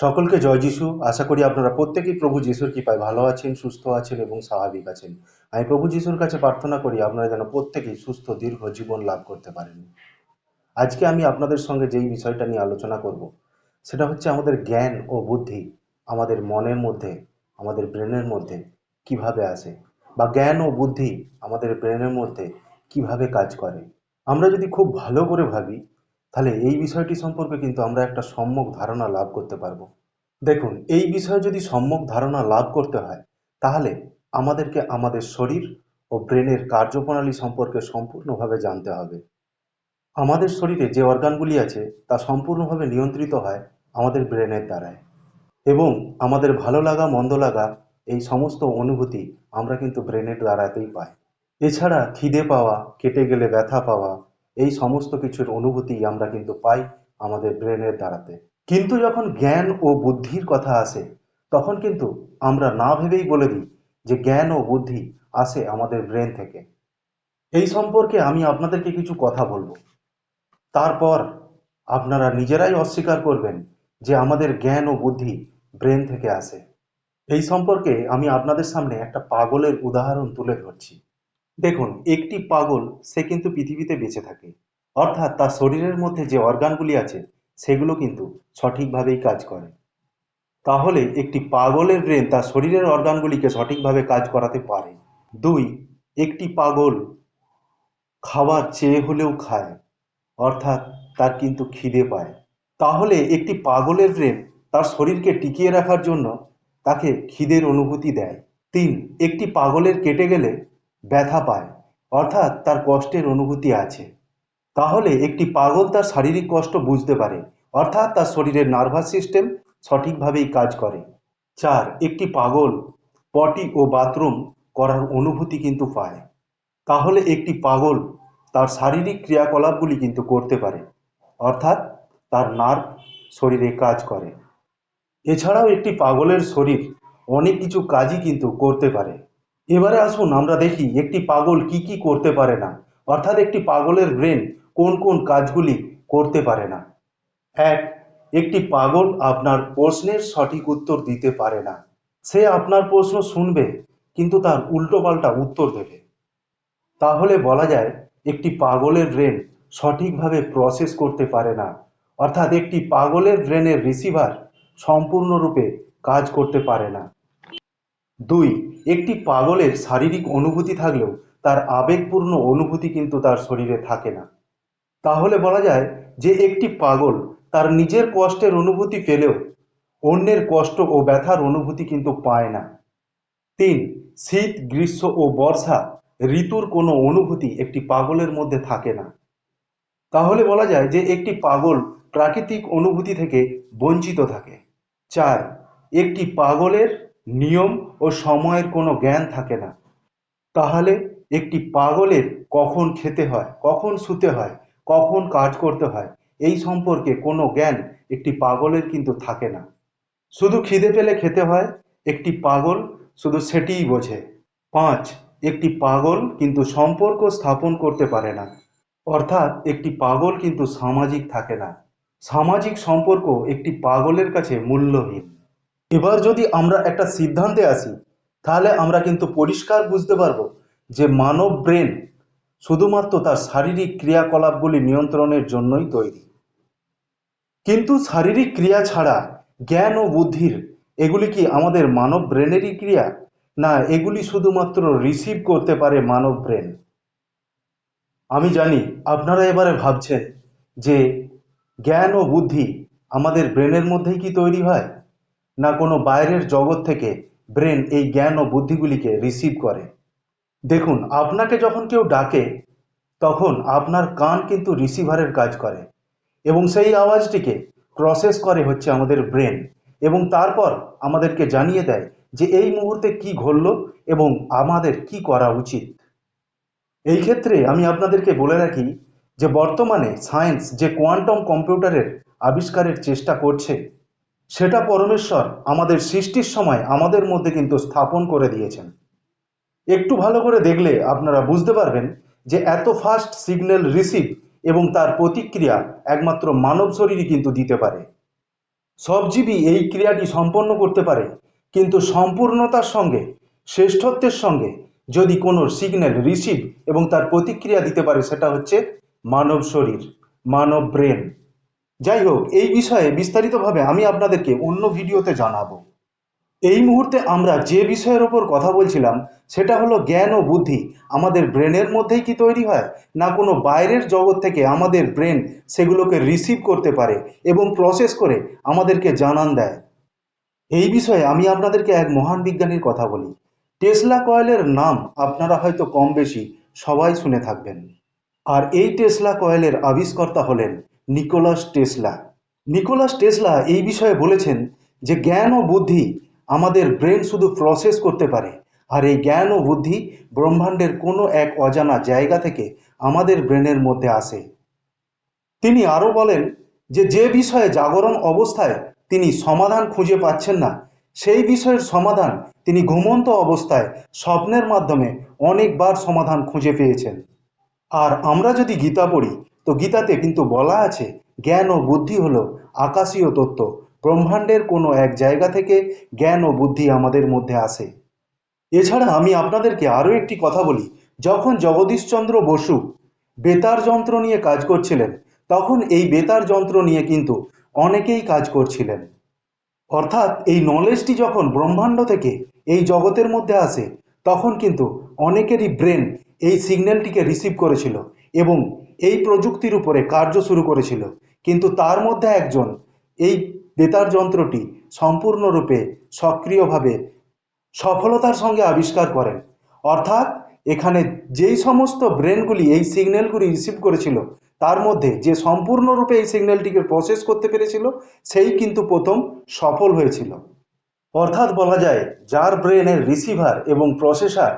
সকলকে জয় যিশু। আশা করি আপনারা প্রত্যেকেই প্রভু যিশুর কৃপায় ভালো আছেন, সুস্থ আছেন এবং স্বাভাবিক আছেন। আমি প্রভু যিশুর কাছে প্রার্থনা করি আপনারা যেন প্রত্যেকেই সুস্থ, দীর্ঘ জীবন লাভ করতে পারেন। আজকে আমি আপনাদের সঙ্গে যেই বিষয়টা নিয়ে আলোচনা করব, সেটা হচ্ছে আমাদের জ্ঞান ও বুদ্ধি আমাদের মনের মধ্যে, আমাদের ব্রেনের মধ্যে কীভাবে আসে বা জ্ঞান ও বুদ্ধি আমাদের ব্রেনের মধ্যে কীভাবে কাজ করে। আমরা যদি খুব ভালো করে ভাবি তাহলে এই বিষয়টি সম্পর্কে কিন্তু আমরা একটা সম্যক ধারণা লাভ করতে পারব। দেখুন, এই বিষয়ে যদি সম্যক ধারণা লাভ করতে হয়, তাহলে আমাদেরকে আমাদের শরীর ও ব্রেনের কার্যপ্রণালী সম্পর্কে সম্পূর্ণভাবে জানতে হবে। আমাদের শরীরে যে অর্গানগুলি আছে, তা সম্পূর্ণভাবে নিয়ন্ত্রিত হয় আমাদের ব্রেনের দ্বারায়। এবং আমাদের ভালো লাগা, মন্দ লাগা, এই সমস্ত অনুভূতি আমরা কিন্তু ব্রেনের দ্বারাতেই পাই। এছাড়া খিদে পাওয়া, কেটে গেলে ব্যথা পাওয়া এই সমস্ত কিছুর অনুভূতি আমরা কিন্তু পাই আমাদের ব্রেনের দ্বারাতে। কিন্তু যখন জ্ঞান ও বুদ্ধির কথা আসে, তখন কিন্তু আমরা না ভেবেই বলে দিই যে জ্ঞান ও বুদ্ধি আসে আমাদের ব্রেন থেকে। এই সম্পর্কে আমি আপনাদেরকে কিছু কথা বলব। তারপর আপনারা নিজেরাই অস্বীকার করবেন যে আমাদের জ্ঞান ও বুদ্ধি ব্রেন থেকে আসে। এই সম্পর্কে আমি আপনাদের সামনে একটা পাগলের উদাহরণ তুলে ধরছি। দেখুন, একটি পাগল, সে কিন্তু পৃথিবীতে বেঁচে থাকে। অর্থাৎ তার শরীরের মধ্যে যে অর্গানগুলি আছে, সেগুলো কিন্তু সঠিকভাবেই কাজ করে। তাহলে একটি পাগলের ব্রেন তার শরীরের অর্গানগুলিকে সঠিকভাবে কাজ করাতে পারে। দুই, একটি পাগল খাবার চেয়ে হলেও খায়, অর্থাৎ তার কিন্তু খিদে পায়। তাহলে একটি পাগলের ব্রেন তার শরীরকে টিকিয়ে রাখার জন্য তাকে খিদের অনুভূতি দেয়। তিন, একটি পাগলের কেটে গেলে ব্যথা পায়, অর্থাৎ তার কষ্টের অনুভূতি আছে। তাহলে একটি পাগল তার শারীরিক কষ্ট বুঝতে পারে, অর্থাৎ তার শরীরের নার্ভাস সিস্টেম সঠিকভাবেই কাজ করে। চার, একটি পাগল পটি ও বাথরুম করার অনুভূতি কিন্তু পায়। তাহলে একটি পাগল তার শারীরিক ক্রিয়াকলাপগুলি কিন্তু করতে পারে, অর্থাৎ তার নার্ভ শরীরে কাজ করে। এছাড়াও একটি পাগলের শরীর অনেক কিছু কাজই কিন্তু করতে পারে। এবারে আসুন আমরা দেখি একটি পাগল কি কি করতে পারে না। অর্থাৎ একটি পাগলের ব্রেন কোন কোন কাজগুলি করতে পারে না। এক, একটি পাগল আপনার প্রশ্নের সঠিক উত্তর দিতে পারে না। সে আপনার প্রশ্ন শুনবে, কিন্তু তার উল্টোপাল্টা উত্তর দেবে। তাহলে বলা যায় একটি পাগলের ব্রেন সঠিকভাবে প্রসেস করতে পারে না। অর্থাৎ একটি পাগলের ব্রেনের রিসিভার সম্পূর্ণরূপে কাজ করতে পারে না। দুই, একটি পাগলের শারীরিক অনুভূতি থাকলেও তার আবেগপূর্ণ অনুভূতি কিন্তু তার শরীরে থাকে না। তাহলে বলা যায় যে একটি পাগল তার নিজের কষ্টের অনুভূতি পেলেও অন্যের কষ্ট ও ব্যথার অনুভূতি কিন্তু পায় না। তিন, শীত, গ্রীষ্ম ও বর্ষা ঋতুর কোনো অনুভূতি একটি পাগলের মধ্যে থাকে না। তাহলে বলা যায় যে একটি পাগল প্রাকৃতিক অনুভূতি থেকে বঞ্চিত থাকে। চার, একটি পাগলের নিয়ম ও সময়ের কোনো জ্ঞান থাকে না। তাহলে একটি পাগলের কখন খেতে হয়, কখন শুতে হয়, কখন কাজ করতে হয়, এই সম্পর্কে কোনো জ্ঞান একটি পাগলের কিন্তু থাকে না। শুধু খিদে পেলে খেতে হয়, একটি পাগল শুধু সেটিই বোঝে। পাঁচ, একটি পাগল কিন্তু সম্পর্ক স্থাপন করতে পারে না। অর্থাৎ একটি পাগল কিন্তু সামাজিক থাকে না। সামাজিক সম্পর্ক একটি পাগলের কাছে মূল্যহীন। এবার যদি আমরা একটা সিদ্ধান্তে আসি, তাহলে আমরা কিন্তু পরিষ্কার বুঝতে পারব যে মানব ব্রেন শুধুমাত্র তার শারীরিক ক্রিয়াকলাপগুলি নিয়ন্ত্রণের জন্যই তৈরি। কিন্তু শারীরিক ক্রিয়া ছাড়া জ্ঞান ও বুদ্ধির এগুলি কি আমাদের মানব ব্রেনেরই ক্রিয়া? না, এগুলি শুধুমাত্র রিসিভ করতে পারে মানব ব্রেন। আমি জানি আপনারা এবারে ভাবছেন যে জ্ঞান ও বুদ্ধি আমাদের ব্রেনের মধ্যেই কি তৈরি হয়? না কোনো বাইরের জগৎ থেকে ব্রেন এই জ্ঞান ও বুদ্ধিগুলিকে রিসিভ করে। দেখুন, আপনাকে যখন কেউ ডাকে, তখন আপনার কান কিন্তু রিসিভারের কাজ করে এবং সেই আওয়াজটিকে প্রসেস করে হচ্ছে আমাদের ব্রেন এবং তারপর আমাদেরকে জানিয়ে দেয় যে এই মুহূর্তে কি ঘটল এবং আমাদের কি করা উচিত। এই ক্ষেত্রে আমি আপনাদেরকে বলে রাখি যে বর্তমানে সায়েন্স যে কোয়ান্টাম কম্পিউটারের আবিষ্কারের চেষ্টা করছে সেটা পরমেশ্বর আমাদের সৃষ্টির সময় আমাদের মধ্যে কিন্তু স্থাপন করে দিয়েছেন। একটু ভালো করে দেখলে আপনারা বুঝতে পারবেন যে এত ফাস্ট সিগন্যাল রিসিভ এবং তার প্রতিক্রিয়া একমাত্র মানব শরীরই কিন্তু দিতে পারে। সব জীবই এই ক্রিয়াটি সম্পন্ন করতে পারে, কিন্তু সম্পূর্ণতার সঙ্গে, শ্রেষ্ঠত্বের সঙ্গে যদি কোনো সিগন্যাল রিসিভ এবং তার প্রতিক্রিয়া দিতে পারে সেটা হচ্ছে মানব শরীর, মানব ব্রেন যাই হোক এই বিষয়ে বিস্তারিতভাবে আমি আপনাদেরকে অন্য ভিডিওতে জানাব। এই মুহূর্তে আমরা যে বিষয়ের ওপর কথা বলছিলাম, সেটা হলো জ্ঞান ও বুদ্ধি। আমাদের ব্রেনের মধ্যেই কি তৈরি হয়, না কোনো বাইরের জগৎ থেকে আমাদের ব্রেন সেগুলোকে রিসিভ করতে পারে এবং প্রসেস করে আমাদেরকে জানান দেয়? এই বিষয়ে আমি আপনাদেরকে এক মহান বিজ্ঞানীর কথা বলি। টেসলা কয়েলের নাম আপনারা হয়তো কম বেশি সবাই শুনে থাকবেন। আর এই টেসলা কয়েলের আবিষ্কর্তা হলেন নিকোলাস টেসলা। নিকোলাস টেসলা এই বিষয়ে বলেছেন যে জ্ঞান ও বুদ্ধি আমাদের ব্রেন শুধু প্রসেস করতে পারে, আর এই জ্ঞান ও বুদ্ধি ব্রহ্মাণ্ডের কোনো এক অজানা জায়গা থেকে আমাদের ব্রেনের মধ্যে আসে। তিনি আরও বলেন যে যে বিষয়ে জাগরণ অবস্থায় তিনি সমাধান খুঁজে পাচ্ছেন না, সেই বিষয়ের সমাধান তিনি ঘুমন্ত অবস্থায় স্বপ্নের মাধ্যমে অনেকবার সমাধান খুঁজে পেয়েছেন। আর আমরা যদি গীতা পড়ি তো গীতাতে কিন্তু বলা আছে, জ্ঞান ও বুদ্ধি হলো আকাশীয় তত্ত্ব। ব্রহ্মাণ্ডের কোনো এক জায়গা থেকে জ্ঞান ও বুদ্ধি আমাদের মধ্যে আসে। এছাড়া আমি আপনাদেরকে আরও একটি কথা বলি। যখন জগদীশচন্দ্র বসু বেতার যন্ত্র নিয়ে কাজ করছিলেন, তখন এই বেতার যন্ত্র নিয়ে কিন্তু অনেকেই কাজ করছিলেন। অর্থাৎ এই নলেজটি যখন ব্রহ্মাণ্ড থেকে এই জগতের মধ্যে আসে, তখন কিন্তু অনেকেরই ব্রেন এই সিগন্যালটিকে রিসিভ করেছিল। এবং এই প্রযুক্তির উপরে কার্য শুরু করেছিল। কিন্তু তার মধ্যে একজন, এই বেতার যন্ত্রটি সম্পূর্ণরূপে সক্রিয়ভাবে সফলতার সঙ্গে আবিষ্কার করেন। অর্থাৎ এখানে যেই সমস্ত ব্রেনগুলি এই সিগন্যালগুলি রিসিভ করেছিল, তার মধ্যে যে সম্পূর্ণরূপে এই সিগন্যালটিকে প্রসেস করতে পেরেছিল, সেই কিন্তু প্রথম সফল হয়েছিল। অর্থাৎ বলা যায়, যার ব্রেনের রিসিভার এবং প্রসেসর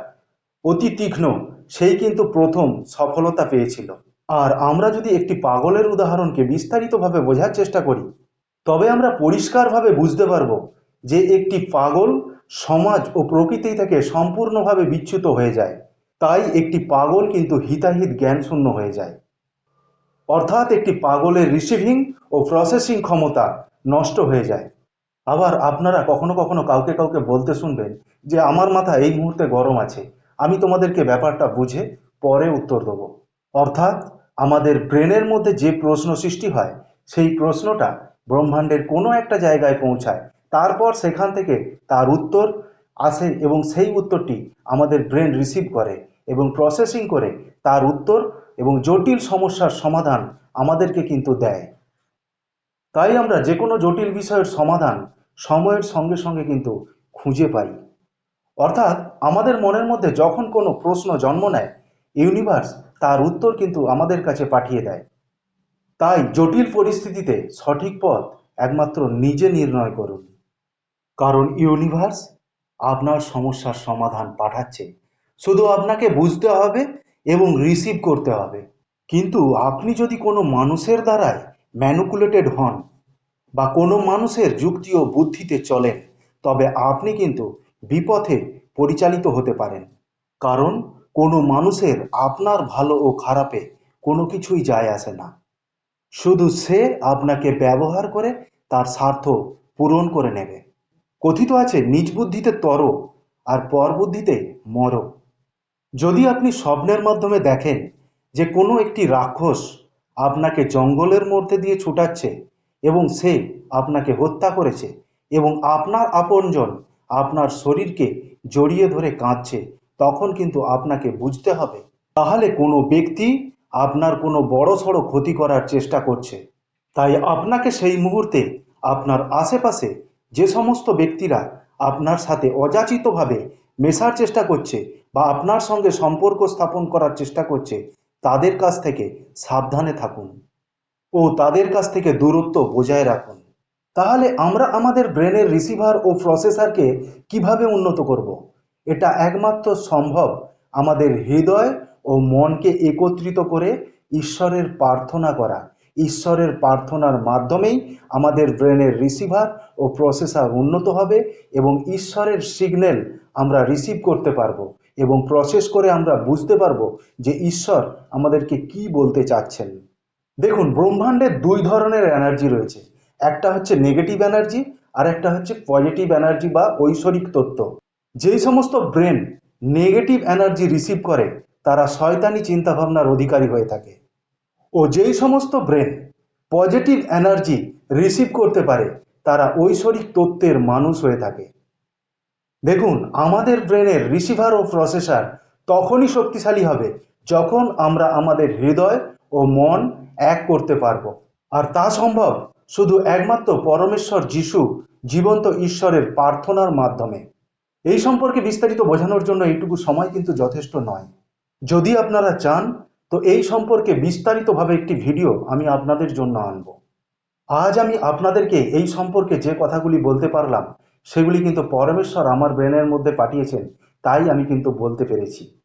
অতি তীক্ষ্ণ, সেই কিন্তু প্রথম সফলতা পেয়েছিল। আর আমরা যদি একটি পাগলের উদাহরণকে বিস্তারিতভাবে বোঝার চেষ্টা করি, তবে আমরা পরিষ্কারভাবে বুঝতে পারব যে একটি পাগল সমাজ ও প্রকৃতি থেকে সম্পূর্ণভাবে বিচ্যুত হয়ে যায়। তাই একটি পাগল কিন্তু হিতাহিত জ্ঞানশূন্য হয়ে যায়। অর্থাৎ একটি পাগলের রিসিভিং ও প্রসেসিং ক্ষমতা নষ্ট হয়ে যায়। আবার আপনারা কখনো কখনো কাউকে কাউকে বলতে শুনবেন যে, আমার মাথা এই মুহূর্তে গরম আছে। আমি তোমাদেরকে ব্যাপারটা বুঝে পরে উত্তর দেবো। অর্থাৎ আমাদের ব্রেনের মধ্যে যে প্রশ্ন সৃষ্টি হয়, সেই প্রশ্নটা ব্রহ্মাণ্ডের কোনো একটা জায়গায় পৌঁছায়। তারপর সেখান থেকে তার উত্তর আসে এবং সেই উত্তরটি আমাদের ব্রেন রিসিভ করে এবং প্রসেসিং করে তার উত্তর এবং জটিল সমস্যার সমাধান আমাদেরকে কিন্তু দেয়। তাই আমরা যে কোনো জটিল বিষয়ের সমাধান সময়ের সঙ্গে সঙ্গে কিন্তু খুঁজে পাই। অর্থাৎ আমাদের মনের মধ্যে যখন কোনো প্রশ্ন জন্ম নেয় ইউনিভার্স তার উত্তর কিন্তু আমাদের কাছে পাঠিয়ে দেয়। তাই জটিল পরিস্থিতিতে সঠিক পথ একমাত্র নিজে নির্ণয় করুন। কারণ ইউনিভার্স আপনার সমস্যার সমাধান পাঠাচ্ছে। শুধু আপনাকে বুঝতে হবে এবং রিসিভ করতে হবে। কিন্তু আপনি যদি কোনো মানুষের দ্বারায় ম্যানুকুলেটেড হন বা কোনো মানুষের যুক্তি ও বুদ্ধিতে চলেন, তবে আপনি কিন্তু বিপথে পরিচালিত হতে পারেন। কারণ কোনো মানুষের আপনার ভালো ও খারাপে কোনো কিছুই যায় আসে না। শুধু সে আপনাকে ব্যবহার করে তার স্বার্থ পূরণ করে নেবে। কথিত আছে, নিজ বুদ্ধিতে তর আর পর বুদ্ধিতে মর। যদি আপনি স্বপ্নের মাধ্যমে দেখেন যে কোনো একটি রাক্ষস আপনাকে জঙ্গলের মধ্যে দিয়ে ছুটাচ্ছে এবং সে আপনাকে হত্যা করেছে এবং আপনার আপনজন আপনার শরীরকে জড়িয়ে ধরে কাঁদছে, তখন কিন্তু আপনাকে বুঝতে হবে, তাহলে কোনো ব্যক্তি আপনার কোনো বড় সড়ো ক্ষতি করার চেষ্টা করছে। তাই আপনাকে সেই মুহূর্তে আপনার আশেপাশে যে সমস্ত ব্যক্তিরা আপনার সাথে অযাচিতভাবে মেশার চেষ্টা করছে বা আপনার সঙ্গে সম্পর্ক স্থাপন করার চেষ্টা করছে, তাদের কাছ থেকে সাবধানে থাকুন ও তাদের কাছ থেকে দূরত্ব বজায় রাখুন। তাহলে আমরা আমাদের ব্রেনের রিসিভার ও প্রসেসরকে কীভাবে উন্নত করব। এটা একমাত্র সম্ভব আমাদের হৃদয় ও মনকে একত্রিত করে ঈশ্বরের প্রার্থনা করা। ঈশ্বরের প্রার্থনার মাধ্যমেই আমাদের ব্রেনের রিসিভার ও প্রসেসার উন্নত হবে এবং ঈশ্বরের সিগন্যাল আমরা রিসিভ করতে পারব এবং প্রসেস করে আমরা বুঝতে পারব যে ঈশ্বর আমাদেরকে কি বলতে চাচ্ছেন। দেখুন ব্রহ্মাণ্ডের দুই ধরনের এনার্জি রয়েছে। একটা হচ্ছে নেগেটিভ এনার্জি আর একটা হচ্ছে পজিটিভ এনার্জি বা ঐশ্বরিক তত্ত্ব। যেই সমস্ত ব্রেন নেগেটিভ এনার্জি রিসিভ করে, তারা শয়তানি চিন্তাভাবনার অধিকারী হয়ে থাকে। ও যেই সমস্ত ব্রেন পজিটিভ এনার্জি রিসিভ করতে পারে, তারা ঐশ্বরিক তত্ত্বের মানুষ হয়ে থাকে। দেখুন, আমাদের ব্রেনের রিসিভার ও প্রসেসার তখনই শক্তিশালী হবে যখন আমরা আমাদের হৃদয় ও মন এক করতে পারব। আর তা সম্ভব শুধু একমাত্র পরমেশ্বর যিশু জীবন্ত ঈশ্বরের প্রার্থনার মাধ্যমে। এই সম্পর্কে বিস্তারিত বোঝানোর জন্য এইটুকু সময় কিন্তু যথেষ্ট নয়। যদি আপনারা চান, তো এই সম্পর্কে বিস্তারিতভাবে একটি ভিডিও আমি আপনাদের জন্য আনব। আজ আমি আপনাদেরকে এই সম্পর্কে যে কথাগুলি বলতে পারলাম, সেগুলি কিন্তু পরমেশ্বর আমার ব্রেনের মধ্যে পাঠিয়েছেন, তাই আমি কিন্তু বলতে পেরেছি।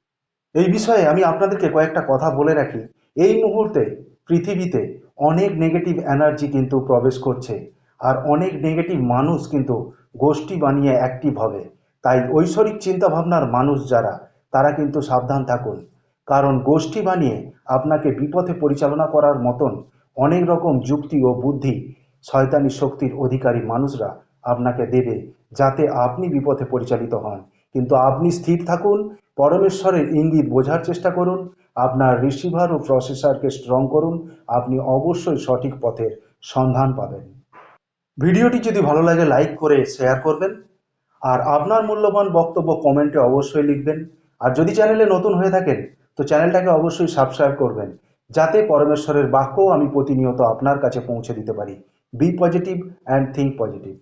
এই বিষয়ে আমি আপনাদেরকে কয়েকটা কথা বলে রাখি। এই মুহূর্তে, পৃথিবীতে অনেক নেগেটিভ এনার্জি কিন্তু প্রবেশ করছে আর অনেক নেগেটিভ মানুষ কিন্তু গোষ্ঠী বানিয়ে অ্যাক্টিভ হবে। তাই ঐশ্বরিক চিন্তাভাবনার মানুষ যারা, তারা কিন্তু সাবধান থাকুন। কারণ গোষ্ঠী বানিয়ে আপনাকে বিপথে পরিচালনা করার মতন অনেক রকম যুক্তি ও বুদ্ধি শয়তানি শক্তির অধিকারী মানুষরা আপনাকে দেবে যাতে আপনি বিপথে পরিচালিত হন। কিন্তু আপনি স্থির থাকুন, পরমেশ্বরের ইঙ্গিত বোঝার চেষ্টা করুন আপনার রিসিভার ও প্রসেসরকে স্ট্রং করুন। আপনি অবশ্যই সঠিক পথের সন্ধান পাবেন। ভিডিওটি যদি ভালো লাগে লাইক করে শেয়ার করবেন। আর আপনার মূল্যবান বক্তব্য কমেন্টে অবশ্যই লিখবেন। আর যদি চ্যানেলে নতুন হয়ে থাকেন, তো চ্যানেলটাকে অবশ্যই সাবস্ক্রাইব করবেন। যাতে পরমেশ্বরের বাক্যও আমি প্রতিনিয়ত আপনার কাছে পৌঁছে দিতে পারি। Be positive and think positive